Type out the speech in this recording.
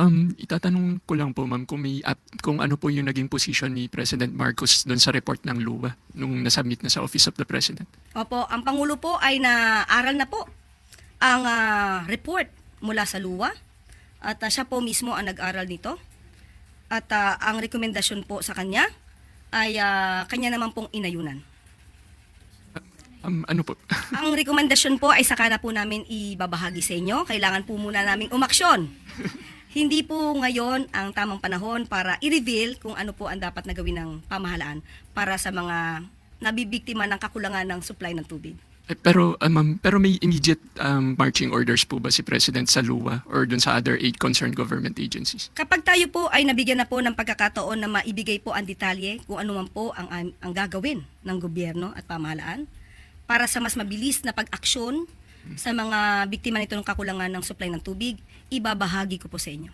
Um, itatanong ko lang po ma'am kung may up, kung ano po yung naging position ni President Marcos doon sa report ng LUWA nung nasubmit na sa Office of the President. Opo, ang Pangulo po ay naaral na po ang ah, report mula sa luwa at ah, siya po mismo ang nag-aral nito. At ah, ang rekomendasyon po sa kanya ay ah, kanya naman pong inayunan. Um, ano po? Ang rekomendasyon po ay saka na po namin ibabahagi sa inyo. Kailangan po muna naming umaksyon. Hindi po ngayon ang tamang panahon para i-reveal kung ano po ang dapat na gawin ng pamahalaan para sa mga nabibiktima ng kakulangan ng supply ng tubig. Eh, pero um, ma'am, pero may immediate um, marching orders po ba si President sa LUWA or doon sa other eight concerned government agencies? Kapag tayo po ay nabigyan na po ng pagkakataon na maibigay po ang detalye kung ano man po ang, ang, ang gagawin ng gobyerno at pamahalaan para sa mas mabilis na pag-aksyon sa mga biktima nito ng kakulangan ng supply ng tubig, ibabahagi ko po sa inyo.